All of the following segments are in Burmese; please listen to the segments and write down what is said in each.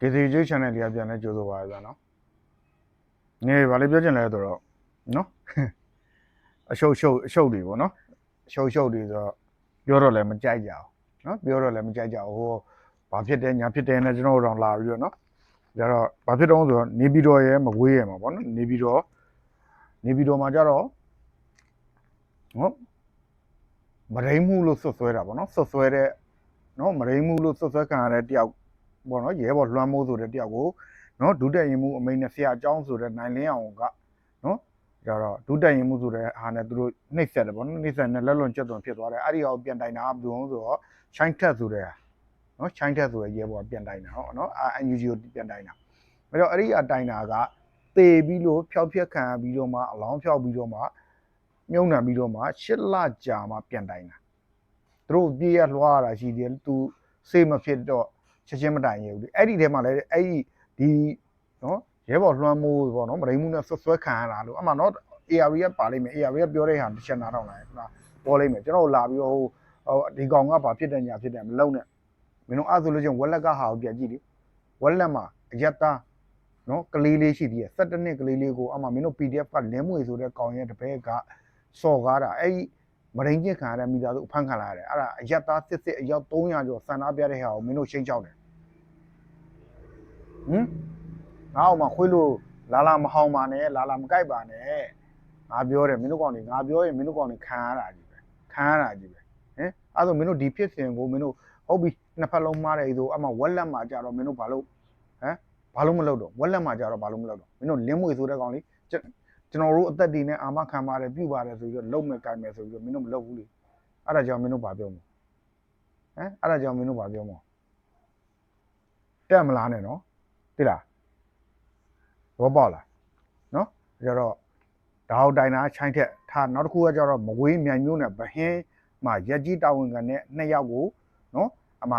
KCJ channel လေးကပြန်လဲကြိုးဆိုပါရစေနော်။နေဘာလေးပြောချင်လဲဆိုတော့နော်အရှုပ်ရှုပ်အရှုပ်တွေပေါ့နော်အရှုပ်ရှုပ်တွေဆိုတော့ပြောတော့လည်းမကြိုက်ကြဘူးနော်ပြောတော့လည်းမကြိုက်ကြဘူးဟိုဘာဖြစ်တယ်ညာဖြစ်တယ်နဲ့ကျွန်တော်တို့တော့လာပြီးတော့နော်ဒါတော့ဘာဖြစ်တော့ဆိုတော့နေပြည်တော်ရဲ့မကွေးရဲ့မှာပေါ့နော်နေပြည်တော်နေပြည်တော်မှာကြတော့နော်မရိမှုလို့ဆွတ်ဆွဲတာပေါ့နော်ဆွတ်ဆွဲတဲ့နော်မရိမှုလို့ဆွတ်ဆွဲခံရတဲ့တယောက် ပေါ့နော်ရဲဘော်လွှမ်းမိုးဆိုတဲ့တယောက်ကိုနော်ဒုတက်ရင်မှုအမိန်နဲ့ဆရာအကြောင်းဆိုတဲ့နိုင်လင်းအောင်ကနော်ကြတော့ဒုတက်ရင်မှုဆိုတဲ့ဟာနဲ့သူတို့နှိပ်ဆက်တယ်ပေါ့နော်နှိပ်ဆက်နဲ့လက်လွန်ချက်သွန်ဖြစ်သွားတယ်အဲ့ဒီအောင်ပြန်တိုင်တာကဘယ်လိုလဲဆိုတော့ချိုင်းထက်ဆိုတဲ့ဟာနော်ချိုင်းထက်ဆိုတဲ့ရဲဘော်ကပြန်တိုင်တာဟောနော်အာ NUG ကိုပြန်တိုင်တာအဲ့တော့အဲ့ဒီအတိုင်တာကတေပြီးလို့ဖျောက်ဖျက်ခံရပြီးတော့မှအလောင်းဖျောက်ပြီးတော့မှမြုံနှံပြီးတော့မှရှစ်လကြာမှပြန်တိုင်တာသူတို့ပြေးရလွှားရတာရှိတယ်သူစေးမဖြစ်တော့ ချက်ချင်းမတိုင်ရဘူးလေအဲ့ဒီထဲမှာလည်းအဲ့ဒီဒီနော်ရဲဘော်လွှမ်းမိုးပေါ့နော်မရိမှုနဲ့ဆွဆွဲခံရတာလို့အမှနော် AR ကပါလိမ့်မယ် AR ကပြောတဲ့ဟာတစ်ချက်နားထောင်လိုက်ခုနပေါ်လိမ့်မယ်ကျွန်တော်လာပြီးတော့ဟိုဟိုဒီကောင်ကဘာဖြစ်တယ်ညာဖြစ်တယ်မလုံးနဲ့မင်းတို့အဲ့ဆိုလို့ချင်းဝက်လက်ကဟာကိုပြန်ကြည့်လေဝက်လက်မှာအယက်သားနော်ကလေးလေးရှိသေးတယ်17နှစ်ကလေးလေးကိုအမှမင်းတို့ PDF ကလင်းမွေဆိုတဲ့ကောင်ရဲ့တပည့်ကစော်ကားတာအဲ့ဒီမရင်းချင်းခံရတဲ့မိသားစုအဖမ်းခံလာရတယ်အဲ့ဒါအယက်သားစစ်စစ်အယောက်300ကျော်ဆန္ဒပြတဲ့ဟာကိုမင်းတို့ရှင်းချောက်တယ် ဟမ်ငါ့အောင်မခွေးလို့လာလာမဟောင်းပါနဲ့လာလာမကြိုက်ပါနဲ့ငါပြောတယ်မင်းတို့ကောင်တွေငါပြောရင်မင်းတို့ကောင်တွေခံရတာကြီးပဲခံရတာကြီးပဲဟင်အဲ့ဒါမင်းတို့ဒီဖြစ်စဉ်ကိုမင်းတို့ဟုတ်ပြီနှစ်ဖက်လုံးမှားတယ်ဆိုအမှဝက်လက်မှာကြတော့မင်းတို့ဘာလို့ဟမ်ဘာလို့မလုပ်တော့ဝက်လက်မှာကြတော့ဘာလို့မလုပ်တော့မင်းတို့လင်းမွေဆိုတဲ့ကောင်လေးကျွန်ကျွန်တော်တို့အသက်တည်နဲ့အာမခံပါတယ်ပြုပါတယ်ဆိုပြီးတော့လုံမဲ့ကြိုင်မယ်ဆိုပြီးတော့မင်းတို့မလုပ်ဘူးလေအဲ့ဒါကြောင့်မင်းတို့ဘာပြောမလဲဟမ်အဲ့ဒါကြောင့်မင်းတို့ဘာပြောမလဲတက်မလားနဲ့နော် သိလားဘောပေါက်လားနော်ကြတော့ဓာတ်တိုင်တာချိုင်းထက်ထားနောက်တစ်ခုကကြတော့မဝေးမြိုင်မျိုးနဲ့ဗဟင်းမှာရက်ကြီးတာဝန်ခံတဲ့နှစ်ယောက်ကိုနော်အမ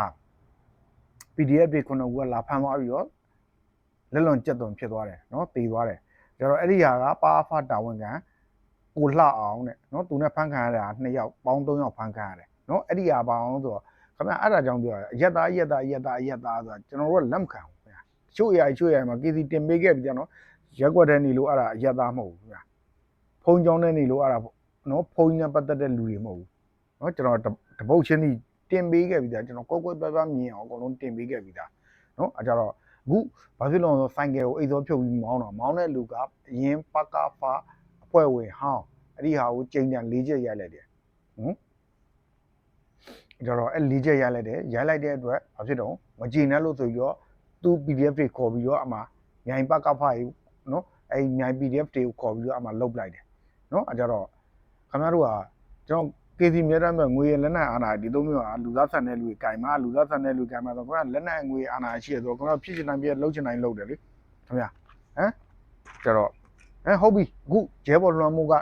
PDF တွေခုနကလာဖမ်းသွားပြီးတော့လက်လွန်ကျက်သွန်ဖြစ်သွားတယ်နော်တည်သွားတယ်ကြတော့အဲ့ဒီဟာကပါအဖတာဝန်ခံကိုလှအောင်တဲ့နော်သူနဲ့ဖမ်းခံရတာနှစ်ယောက်ပေါင်း၃ယောက်ဖမ်းခံရတယ်နော်အဲ့ဒီဟာပါအောင်ဆိုတော့ခင်ဗျအဲ့ဒါကြောင့်ပြောရအရက်သားအရက်သားအရက်သားအရက်သားဆိုတာကျွန်တော်တို့ကလက်မခံဘူး ခင်ဗျချို့အရာချို့အရာမှာ KC တင်ပေးခဲ့ပြီကြနော်ရက်ွက်တဲ့နေလို့အဲ့ဒါအရက်သားမဟုတ်ဘူးခင်ဗျဖုံကြောင်းတဲ့နေလို့အဲ့ဒါနော်ဖုံကြီးနဲ့ပတ်သက်တဲ့လူတွေမဟုတ်ဘူးနော်ကျွန်တော်တပုတ်ချင်းစီတင်ပေးခဲ့ပြီကြကျွန်တော်ကွက်ကွက်ပြပြမြင်အောင်အကုန်လုံးတင်ပေးခဲ့ပြီဒါနော်အဲကြတော့အခုဘာဖြစ်လို့လဲဆိုဆိုင်ကယ်ကိုအိတ်သောဖြုတ်ပြီးမောင်းတော့မောင်းတဲ့လူကအရင်ပကဖာအဖွဲ့ဝင်ဟောင်းအဲ့ဒီဟာကိုချိန်တန်၄ချက်ရိုက်လိုက်တယ်ဟမ်ကြတော့အဲ့၄ချက်ရိုက်လိုက်တယ်ရိုက်လိုက်တဲ့အတွက်ဘာဖြစ်တော့မကြည်နဲ့လို့ဆိုပြီးတော့ သူ PDF တွေခေါ်ပြီးတော့အမှမြိုင်ပကဖာကြီးနော်အဲ့မြိုင် PDF တွေကိုခေါ်ပြီးတော့အမှလုတ်လိုက်တယ်နော်အဲကြတော့ခင်ဗျားတို့ကကျွန်တော် KC မြဲတမ်းပဲငွေရလက်နက်အာဏာဒီသုံးမျိုးကလူသားဆန်တဲ့လူကြီးကင်မလူသားဆန်တဲ့လူကင်မဆိုတော့လက်နက်ငွေအာဏာရှိရဆိုတော့ကျွန်တော်ဖြစ်ချင်တိုင်းပြလှုပ်ချင်တိုင်းလှုပ်တယ်လေခင်ဗျာဟမ်ကြတော့ဟမ်ဟုတ်ပြီအခုဂျဲဘော်လွှမ်းမှုက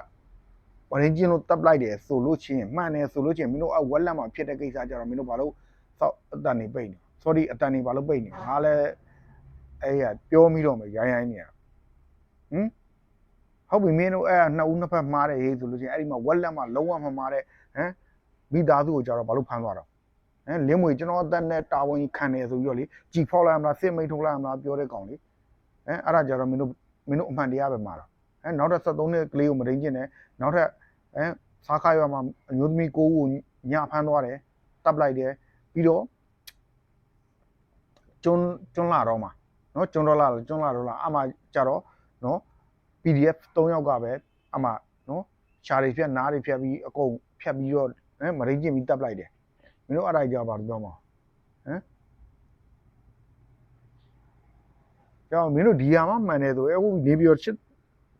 ဝရင်းချင်းလို့တပ်လိုက်တယ်ဆိုလို့ချင်းမှန်တယ်ဆိုလို့ချင်းမင်းတို့အဝက်လက်မှာဖြစ်တဲ့ကိစ္စကြတော့မင်းတို့ဘာလို့စောက်အတန်နေပိတ်နေ sorry အတန်နေဘာလို့ပိတ်နေငါလည်းအဲ့ရပြောမိတော့မယ်ရိုင်းရိုင်းနေရဟမ်ဟုတ်ပြီမင်းတို့အဲ့နှစ်ဦးနှစ်ဖက်မှားတယ်ဟေးဆိုလို့ချင်းအဲ့ဒီမှာဝက်လက်မှာလုံးဝမမှားတဲ့ဟမ်မိသားစုကိုကြတော့ဘာလို့ဖမ်းသွားတော့ဟမ်လင်းမွေကျွန်တော်အသက်နဲ့တာဝန်ခံနေဆိုပြီးတော့လေကြည်ဖောက်လိုက်မလားစစ်မိတ်ထုတ်လိုက်မလားပြောတဲ့ကောင်လေဟမ်အဲ့ဒါကြတော့မင်းတို့မင်းတို့အမှန်တရားပဲမှာတော့ဟမ်နောက်ထပ်73နှစ်ကလေးကိုမရင်းကျင်တယ်နောက်ထပ်ဟမ်စားခါရွာမှာအမျိုးသမီးကိုကိုညဖမ်းသွားတယ်တပ်လိုက်တယ်ပြီးတော့ ကျွန်းကျွန်းလာတော့မှာနော်ကျွန်းတော့လာကျွန်းလာတော့လာအမှကြတော့နော် PDF 3ယောက်ကပဲအမှနော်ရှားတွေဖြတ်နားတွေဖြတ်ပြီးအကုန်ဖြတ်ပြီးတော့ဟမ်မရင်းကျင်ပြီးတပ်လိုက်တယ်မင်းတို့အဲ့ဒါကြောင့်ဘာလို့ပြောမှာဟမ်ကြောင့်မင်းတို့ဒီဟာမှမှန်တယ်ဆိုအခုနေပြီးတော့ချစ်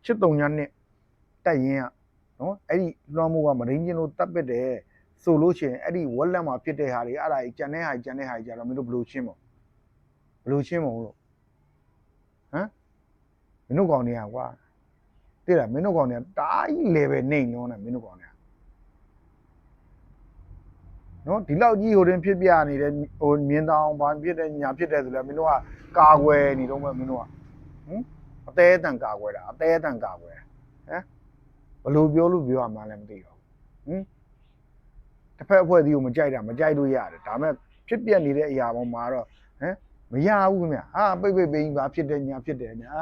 ချစ်တုံညာနဲ့တက်ရင်ကနော်အဲ့ဒီလွှမ်းမှုကမရင်းကျင်လို့တပ်ပစ်တယ်ဆိုလို့ရှိရင်အဲ့ဒီဝက်လက်မှာဖြစ်တဲ့ဟာတွေအဲ့ဒါကြီးကြံတဲ့ဟာကြီးကြံတဲ့ဟာကြီးကြတော့မင်းတို့ဘယ်လိုရှင်းမလဲဘယ် လိုရှင်းမလို့ဟမ်မင်းတို့ကောင်တွေကကွာသိလားမင်းတို့ကောင်တွေကတားကြီး level နေညောနေမင်းတို့ကောင်တွေကနော်ဒီလောက်ကြီးဟိုတင်ဖြစ်ပြနေတဲ့ဟိုမြင်းတောင်ဘာဖြစ်တဲ့ညာဖြစ်တဲ့ဆိုလဲမင်းတို့ကကာကွယ်နေတော့မှမင်းတို့ကဟမ်အသေးအတန်ကာကွယ်တာအသေးအတန်ကာကွယ်တာဟမ်ဘယ်လိုပြောလို့ပြောရမှန်းလည်းမသိတော့ဟမ်တစ်ဖက်အဖွဲ့အစည်းကိုမကြိုက်တာမကြိုက်လို့ရတယ်ဒါပေမဲ့ဖြစ်ပြနေတဲ့အရာပေါ်မှာတော့ဟမ် မရဘူးခင်ဗျဟာပိတ်ပိတ်ပိတ်ဘာဖြစ်တယ်ညာဖြစ်တယ်ညာ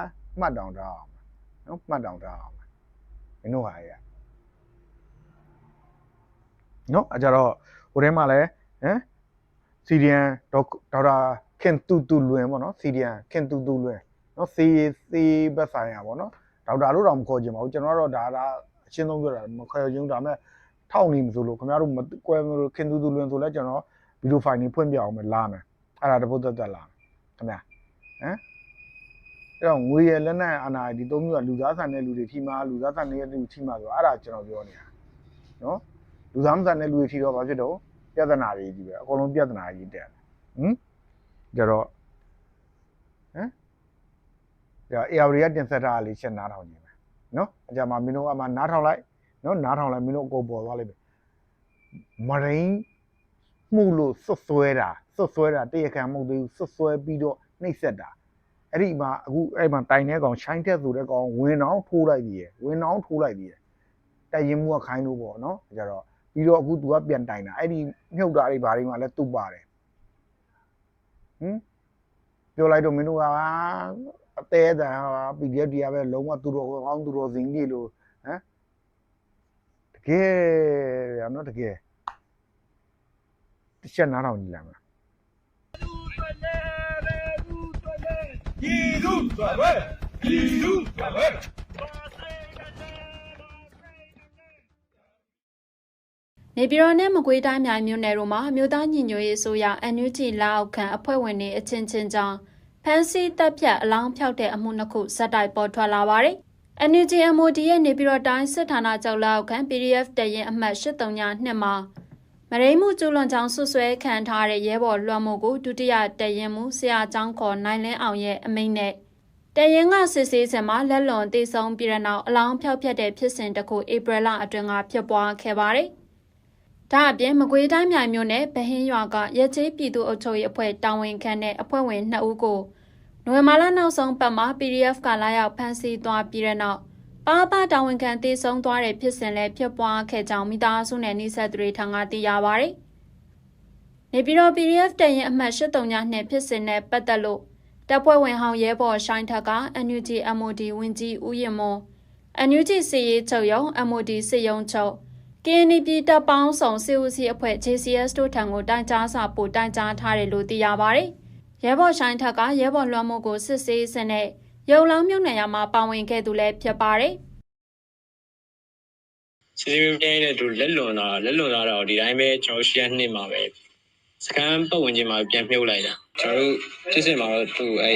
မှတ်တောင်ထားအောင်နော်မှတ်တောင်ထားအောင်မင်းတို့ဟာရနော်အကြတော့ဟိုထဲမှာလဲဟမ်စီဒီယန်ဒေါဒေါက်တာခင်တူတူလွင်ပေါ့နော်စီဒီယန်ခင်တူတူလွင်နော်စီစီဘက်ဆိုင်ရပေါ့နော်ဒေါက်တာလို့တော့မခေါ်ချင်ပါဘူးကျွန်တော်ကတော့ဒါဒါအရှင်းဆုံးပြောတာမခေါ်ချင်ဘူးဒါပေမဲ့ထောက်နေမဆိုလို့ခင်ဗျားတို့မကွဲမလို့ခင်တူတူလွင်ဆိုလဲကျွန်တော်ဗီဒီယိုဖိုင်ကြီးဖွင့်ပြအောင်မယ်လာမယ်အဲ့ဒါတပုတ်သက်သက်လာမယ် ခင်ဗျာဟမ်အဲ့တော့ငွေရလက်နဲ့အာနာဒီသုံးမျိုးကလူသားဆန်တဲ့လူတွေထိမှလူသားဆန်တဲ့လူထိမှဆိုအဲ့ဒါကျွန်တော်ပြောနေတာနော်လူသားမဆန်တဲ့လူတွေထိတော့ဘာဖြစ်တော့ပြဿနာတွေကြီးပဲအကုန်လုံးပြဿနာကြီးတက်ဟမ်ကြတော့ဟမ်ဒါ AR တွေကတင်ဆက်ထားတာလေးချက်နားထောင်နေမယ်နော်အကြမှာမင်းတို့ကမှနားထောင်လိုက်နော်နားထောင်လိုက်မင်းတို့အကုန်ပေါ်သွားလိမ့်မယ်မရင်းမှုလို့စွတ်ဆွဲတာ စွတ်ဆွဲတာတရခံမဟုတ်သေးဘူးစွတ်ဆွဲပြီးတော့နှိပ်စက်တာအဲ့ဒီမှာအခုအဲ့မှာတိုင်တဲ့ကောင်ရှိုင်းတဲ့ဆိုတဲ့ကောင်ဝင်အောင်ထိုးလိုက်ပြီးရယ်ဝင်အောင်ထိုးလိုက်ပြီးရယ်တိုင်ရင်မှုကခိုင်းလို့ပေါ့နော်ကြတော့ပြီးတော့အခု तू ကပြန်တိုင်တာအဲ့ဒီမြုပ်တာတွေဘာတွေမှလည်းသူ့ပါတယ်ဟင်ပြောလိုက်တော့မင်းတို့ကအသေးအတန်ဟာ PDF တွေကပဲလုံးဝသူတော်ကောင်းသူတော်စင်ကြီးလို့ဟမ်တကယ်ရနော်တကယ်တစ်ချက်နားထောင်ကြည့်လိုက်မ လားနေပြည်တော်နဲ့မကွေးတိုင်းမြိုင်မြို့နယ်တို့မှာအမျိုးသားညီညွတ်ရေးအစိုးရ NUG လက်အောက်ခံအဖွဲ့ဝင်တွေအချင်းချင်းကြောင့်ဖမ်းဆီးတပ်ဖြတ်အလောင်းဖြောက်တဲ့အမှုနှစ်ခုဇက်တိုက်ပေါ်ထွက်လာပါတယ်။ NUG MOD ရဲ့နေပြည်တော်တိုင်းစစ်ဌာနချုပ်လက်အောက်ခံ PDF တရင်အမှတ်832မှာ မရိမှုကျူးလွန်ကြောင်းဆွဆွဲခံထားတဲ့ရဲဘော်လွှမ်းမိုးကိုဒုတိယတရင်မှုဆရာကျောင်းခေါ်နိုင်လင်းအောင်ရဲ့အမိန့်နဲ့တရင်ကစစ်ဆေးစင်မှာလက်လွန်တေဆုံးပြည်တဲ့နောက်အလောင်းဖြောက်ဖြတ်တဲ့ဖြစ်စဉ်တစ်ခုဧပြီလအတွင်းကဖြစ်ပွားခဲ့ပါတယ်။ဒါအပြင်မကွေးတိုင်းမြိုင်မြို့နယ်ဗဟင်းရွာကရဲချေးပြည်သူ့အုပ်ချုပ်ရေးအဖွဲ့တာဝန်ခံတဲ့အဖွဲ့ဝင်2ဦးကိုနိုဝင်ဘာလနောက်ဆုံးပတ်မှာ PDF ကလာရောက်ဖမ်းဆီးသွားပြီးတဲ့နောက် ပါပတာဝန်ခံတေဆုံးသွားတဲ့ဖြစ်စဉ်လည်းဖြစ်ပွားခဲ့ကြောင်းမိသားစုနဲ့နှိဆက်သူတွေထံကသိရပါဗျ။နေပြည်တော် PDF တရင်အမှတ်83နှစ်ဖြစ်စဉ်နဲ့ပတ်သက်လို့တပ်ဖွဲ့ဝင်ဟောင်းရဲဘော်ရှိုင်းထက်က NUG MOD ဝင်ကြီးဦးရင်မော NUG စီရေးချုပ်ရုံ MOD စစ်ရုံချုပ် KNP တပ်ပေါင်းဆောင်စစ်ဦးစီးအဖွဲ့ JCS တို့ထံကိုတိုင်ကြားစာပို့တိုင်ကြားထားတယ်လို့သိရပါတယ်။ရဲဘော်ဆိုင်ထက်ကရဲဘော်လွှမ်းမိုးကိုစစ်ဆေးစနဲ့ ရုံလောင်းမြုံနယ်ရမှာပါဝင်ခဲ့သူလည်းဖြစ်ပါတယ်စီစီပြင်းတဲ့သူလက်လွန်တာလက်လွန်တာတော့ဒီတိုင်းပဲကျွန်တော်ရှီရနှစ်မှာပဲစကန်ပတ်ဝန်းကျင်မှာပြန်မြုပ်လိုက်တာကျွန်တော်တို့ဖြစ်စင်မှာတော့သူအဲ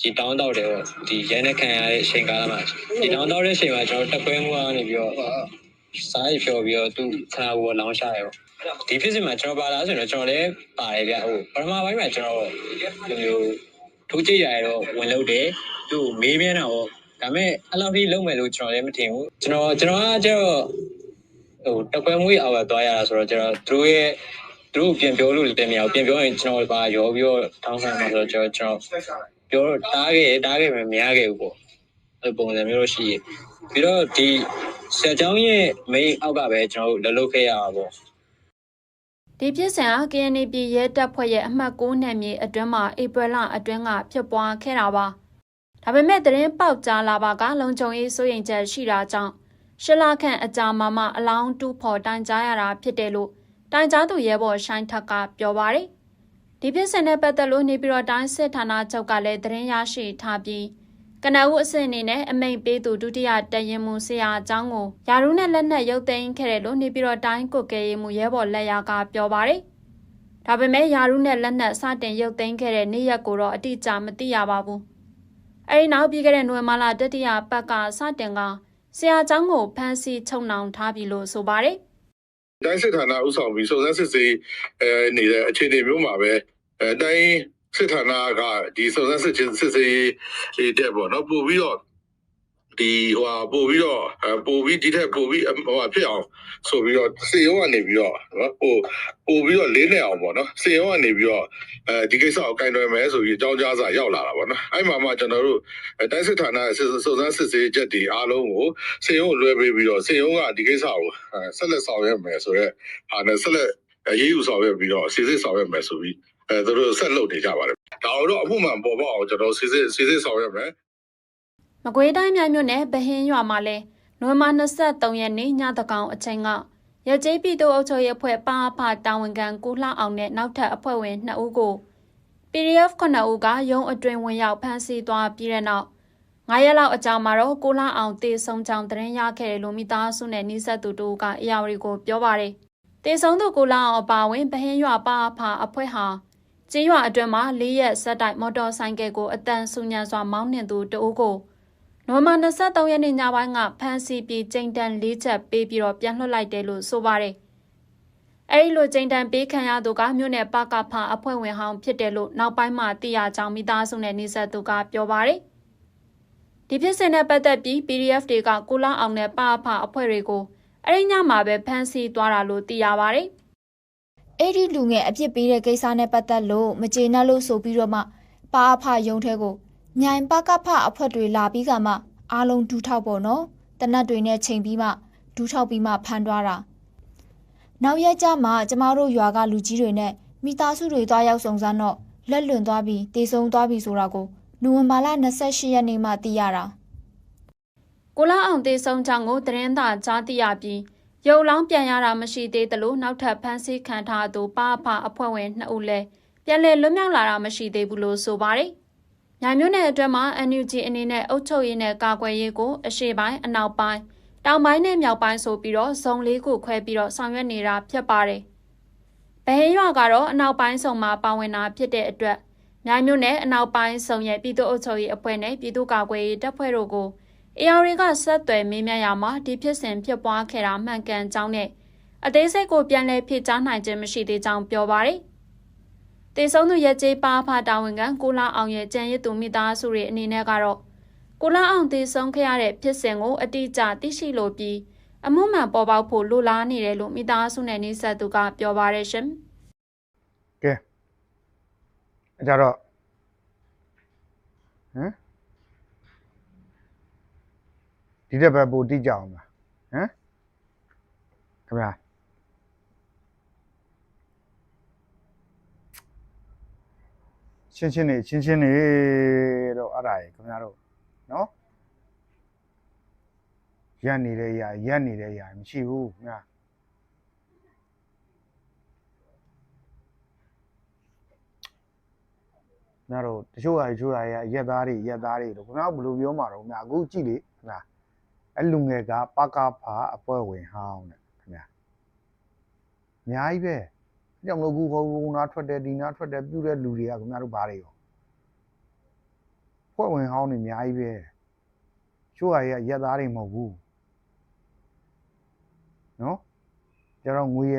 ဒီတောင်းတောက်တယ်ပေါ့ဒီရဲနဲ့ခံရတဲ့အချိန်ကာလမှာဒီတောင်းတောက်တဲ့အချိန်မှာကျွန်တော်တက်ခွဲမှုကနေပြီးတော့စားရဖြော်ပြီးတော့သူခါဘောလောင်းရှာရပေါ့ဒီဖြစ်စင်မှာကျွန်တော်ပါလာဆိုရင်တော့ကျွန်တော်လည်းပါတယ်ဗျဟိုပထမပိုင်းမှာကျွန်တော်ဒီမျိုး ထိုးကြည့်ရတော့ဝင်လို့တယ်သူမေးမြန်းတော့ဒါပေမဲ့အဲ့လောက်ထိလုံးမယ်လို့ကျွန်တော်လည်းမထင်ဘူးကျွန်တော်ကျွန်တော်ကကျတော့ဟိုတက်ခွဲမှုရအောင်သွားရတာဆိုတော့ကျွန်တော်သူတို့ရဲ့သူတို့ပြန်ပြောလို့လည်းမရဘူးပြန်ပြောရင်ကျွန်တော်ပါရောပြီးတော့ထောင်းဆိုင်မှာဆိုတော့ကျွန်တော်ကျွန်တော်ပြောတော့တားခဲ့တားခဲ့မယ်မရခဲ့ဘူးပေါ့အဲ့ပုံစံမျိုးလို့ရှိရပြီးတော့ဒီဆရာကျောင်းရဲ့မိန်းအောက်ကပဲကျွန်တော်တို့လှုပ်ခဲ့ရတာပေါ့။ ဒီဖြစ်စဉ်ဟာ KNP ရဲတပ်ဖွဲ့ရဲ့အမှတ်6နယ်မြေအတွင်းမှာဧပြီလအတွင်းကဖြစ်ပွားခဲ့တာပါ။ဒါပေမဲ့သတင်းပေါက်ကြားလာပါကလုံခြုံရေးစိုးရိမ်ချက်ရှိတာကြောင့်ရှစ်လခန့်အကြာမှာမှအလောင်းတူးဖော်တိုင်ကြားရတာဖြစ်တယ်လို့တိုင်ကြားသူရဲဘော်ရှိုင်းထက်ကပြောပါတယ်။ဒီဖြစ်စဉ်နဲ့ပတ်သက်လို့နေပြည်တော်တိုင်းစစ်ဌာနချုပ်ကလည်းသတင်းရရှိထားပြီး ကနဦးအဆင့်အနေနဲ့အမိန့်ပေးသူဒုတိယတရင်မှုဆရာအကြောင်းကိုယာရုနဲ့လက်နက်ရုပ်သိမ်းခဲ့တယ်လို့နေပြည်တော်တိုင်းကုတ်ကဲရေးမှုရဲဘော်လက်ရာကပြောပါတယ်။ဒါပေမဲ့ယာရုနဲ့လက်နက်စတင်ရုပ်သိမ်းခဲ့တဲ့နေ့ရက်ကိုတော့အတိအကျမသိရပါဘူး။အဲဒီနောက်ပြီးခဲ့တဲ့နိုဝင်ဘာလတတိယပတ်ကစတင်ကဆရာအကြောင်းကိုဖမ်းဆီးချုပ်နှောင်ထားပြီလို့ဆိုပါတယ်။တိုင်းစစ်ဌာနဥဆောင်ပြီးစုံစမ်းစစ်ဆေးအဲနေတဲ့အခြေအနေမျိုးမှာပဲအဲတိုင်း စစ်ဌာနကဒီစုံစမ်းစစ်ချင်းစစ်ဆေးရေးတဲ့ပေါ့နော်ပို့ပြီးတော့ဒီဟိုဟာပို့ပြီးတော့အဲပို့ပြီးဒီထက်ပို့ပြီးဟိုဟာဖြစ်အောင်ဆိုပြီးတော့စေရုံးကနေပြီးတော့နော်ပို့ပို့ပြီးတော့လေးနေအောင်ပေါ့နော်စေရုံးကနေပြီးတော့အဲဒီကိစ္စကိုကင်တွယ်မယ်ဆိုပြီးအကြောင်းကြားစာရောက်လာတာပေါ့နော်အဲ့မှာမှကျွန်တော်တို့အဲတိုင်းစစ်ဌာနစုံစမ်းစစ်ဆေးချက်တွေအားလုံးကိုစေရုံးကိုလွှဲပေးပြီးတော့စေရုံးကဒီကိစ္စကိုအဲဆက်လက်ဆောင်ရွက်မယ်ဆိုတော့ဟာနဲ့ဆက်လက်အရေးယူဆောင်ရွက်ပြီးတော့စီစစ်ဆောင်ရွက်မယ်ဆိုပြီး အဲသူတို့ဆက်လုပ်နေကြပါတယ်ဒါတော့အမှုမှန်ပေါ်ပေါက်အောင်ကျွန်တော်စစ်စစ်စစ်စစ်ဆောင်ရွက်မယ်မကွေးတိုင်းမြိုင်မြို့နယ်ဗဟင်းရွာမှာလဲနိုဝင်ဘာ23ရက်နေ့ညတကောင်အချိန်ကရကြေးပြည်သူ့အုပ်ချုပ်ရေးအဖွဲ့ပါအဖတာဝန်ခံကိုလှအောင်နဲ့နောက်ထပ်အဖွဲ့ဝင်2ဦးကို PDF 9ဦးကရုံးအတွင်ဝင်ရောက်ဖမ်းဆီးသွားပြီးတဲ့နောက်9ရက်လောက်အကြာမှာတော့ကိုလှအောင်တေဆုံးကြောင်းသတင်းရခဲ့တယ်လို့မိသားစုနဲ့နှိဆက်သူတို့ကအေယာဝတီကိုပြောပါတယ်တေဆုံးသူကိုလှအောင်အပါအဝင်ဗဟင်းရွာပါအဖအဖွဲ့ဟာ ကျေးရွာအတွင်းမှာ၄ရက်ဆက်တိုက်မော်တော်ဆိုင်ကယ်ကိုအတန်ဆူညံစွာမောင်းနှင်သူတအုပ်ကိုနိုဝင်ဘာ23ရက်နေ့ညပိုင်းကဖမ်းဆီးပြီးချိန်တန်၄ချက်ပေးပြီးတော့ပြန်လွှတ်လိုက်တယ်လို့ဆိုပါတယ်။အဲဒီလိုချိန်တန်ပေးခံရသူကမြို့နယ်ပကဖအဖွဲ့ဝင်ဟောင်းဖြစ်တယ်လို့နောက်ပိုင်းမှာသိရကြောင်းမိသားစုနဲ့နှိဆက်သူကပြောပါတယ်။ဒီဖြစ်စဉ်နဲ့ပတ်သက်ပြီး PDF တွေကကိုလောင်းအောင်နဲ့ပအဖအဖွဲ့တွေကိုအဲဒီညမှာပဲဖမ်းဆီးသွားတာလို့သိရပါတယ်။ အဲ့ဒီလူငယ်အပြစ်ပေးတဲ့ကိစ္စနဲ့ပတ်သက်လို့မကျေနပ်လို့ဆိုပြီးတော့မှပါအဖယုံထဲကိုမြိုင်ပကဖအဖွဲ့တွေလာပြီးကမှအားလုံးဒူးထောက်ပေါ့နော်တနတ်တွေနဲ့ချိန်ပြီးမှဒူးထောက်ပြီးမှဖမ်းသွားတာနောက်ရက်ကျမှကျမတို့ရွာကလူကြီးတွေနဲ့မိသားစုတွေသွားရောက်စုံစမ်းတော့လက်လွန်သွားပြီးတေဆုံးသွားပြီဆိုတာကိုနိုဝင်ဘာလ28ရက်နေ့မှသိရတာကိုလာအောင်တေဆုံးကြောင်းကိုသတင်းသာကြားသိရပြီး ရုပ်လောင်းပြန်ရတာမရှိသေးသလိုနောက်ထပ်ဖမ်းဆီးခံထားသူပါအဖအဖွဲ့ဝင်2ဦးလည်းပြန်လည်လွတ်မြောက်လာတာမရှိသေးဘူးလို့ဆိုပါတယ်။ညာမျိုးနယ်အတွင်းမှာ NUG အနေနဲ့အုပ်ချုပ်ရေးနဲ့ကာကွယ်ရေးကိုအရှေ့ပိုင်းအနောက်ပိုင်းတောင်ပိုင်းနဲ့မြောက်ပိုင်းဆိုပြီးတော့ဇုံလေးခုခွဲပြီးတော့ဆောင်ရွက်နေတာဖြစ်ပါတယ်။ဗဟင်းရွာကတော့အနောက်ပိုင်းဆောင်မှာပါဝင်တာဖြစ်တဲ့အတွက်ညာမျိုးနယ်အနောက်ပိုင်းဆောင်ရဲ့ပြည်သူ့အုပ်ချုပ်ရေးအဖွဲ့နဲ့ပြည်သူ့ကာကွယ်ရေးတပ်ဖွဲ့တို့ကို AR ကဆက်သွယ်မေးမြန်းရမှာဒီဖြစ်စဉ်ဖြစ်ပွားခဲ့တာမှန်ကန်ကြောင်းနဲ့အသေးစိတ်ကိုပြန်လည်ဖြေကြားနိုင်ခြင်းမရှိသေးကြောင်းပြောပါရယ်။တေဆုံးသူရဲ့ကျေးပါဖတာဝန်ခံကိုလာအောင်ရဲ့ကြံရစ်သူမိသားစုတွေအနေနဲ့ကတော့ကိုလာအောင်တေဆုံးခဲ့ရတဲ့ဖြစ်စဉ်ကိုအတိအကျသိရှိလို့ပြီးအမှုမှန်ပေါ်ပေါက်ဖို့လိုလားနေတယ်လို့မိသားစုနဲ့နှိဆက်သူကပြောပါရယ်ရှင်။ကဲအဲကြတော့ဟမ် ဒီတက်ပဲပိုတိကြအောင်ပါဟမ်ခင်ဗျာချင်းချင်းနေချင်းချင်းနေတော့အဲ့ဒါရေခင်ဗျားတို့နော်ရက်နေတဲ့ຢာရက်နေတဲ့ຢာမရှိဘူးခင်ဗျာခင်ဗျားတို့တချို့ဟာတချို့ဟာရရက်သားတွေရက်သားတွေတော့ခင်ဗျားတို့ဘယ်လိုပြောမှာတော့ခင်ဗျာအခုကြည့်လေခင်ဗျာ အဲ့လူငယ်ကပကဖာအပွဲဝင်ဟောင်းတဲ့ခင်ဗျာအများကြီးပဲအကြောင်းလို့ကူဟိုဟိုနာထွက်တယ်ဒီနာထွက်တယ်ပြုတဲ့လူတွေကခင်ဗျားတို့ဘာတွေရောဖွဲ့ဝင်ဟောင်းတွေအများကြီးပဲချို့ဟာရရက်သားတွေမဟုတ်ဘူးနော်ကျတော့ငွေရ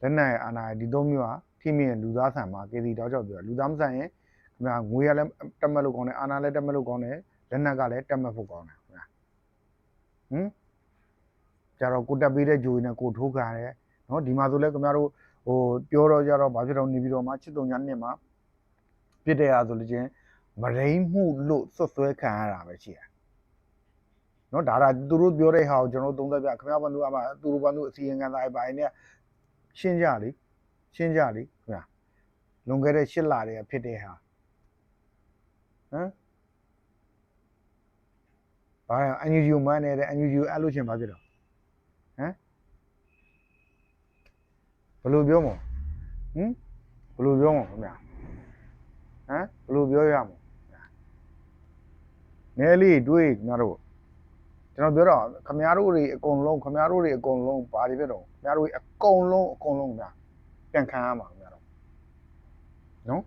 လက်နက်ရအာနာရဒီသုံးမျိုးဟာထိမိရင်လူသားဆန်မှာကေစီတောက်ချောက်ပြောလူသားမဆန်ရင်ခင်ဗျာငွေရလည်းတက်မတ်လို့ကောင်းတယ်အာနာလည်းတက်မတ်လို့ကောင်းတယ်လက်နက်ကလည်းတက်မတ်ဖို့ကောင်းတယ်ခင်ဗျာ ဟင်ကြတော့ကိုတက်ပေးတဲ့ဂျိုးနဲ့ကိုထိုးခံရတယ်နော်ဒီမှာဆိုလဲခင်ဗျားတို့ဟိုပြောတော့ကြတော့ဘာဖြစ်တော့နေပြီးတော့မှချစ်တုံညာနှစ်မှာပြစ်တဲ့အားဆိုလို့ချင်းမရိမ့်မှုလို့ဆွတ်ဆွဲခံရတာပဲရှိတယ်နော်ဒါဒါသူတို့ပြောတဲ့ဟာကိုကျွန်တော်တို့သုံးသပ်ပြခင်ဗျားဘန်သူအမသူတို့ဘန်သူအစီရင်ခံစာအပိုင်းနဲ့ရှင်းကြလေရှင်းကြလေခင်ဗျာလွန်ခဲ့တဲ့၈လတည်းကဖြစ်တဲ့ဟာဟမ် ဘာလဲအန်ယူဂျီမန်နေတဲ့အန်ယူဂျီအဲ့လိုချင်းဘာဖြစ်တော့ဟမ်ဘယ်လိုပြောမလဲဟမ်ဘယ်လိုပြောမလဲခင်ဗျာဟမ်ဘယ်လိုပြောရမလဲနဲလေးတွေးခင်ဗျားတို့ကျွန်တော်ပြောတော့ခင်ဗျားတို့တွေအကုန်လုံးခင်ဗျားတို့တွေအကုန်လုံးဘာတွေဖြစ်တော့ခင်ဗျားတို့အကုန်လုံးအကုန်လုံးခင်ဗျာပြန်ခံရမှာခင်ဗျားတို့နော်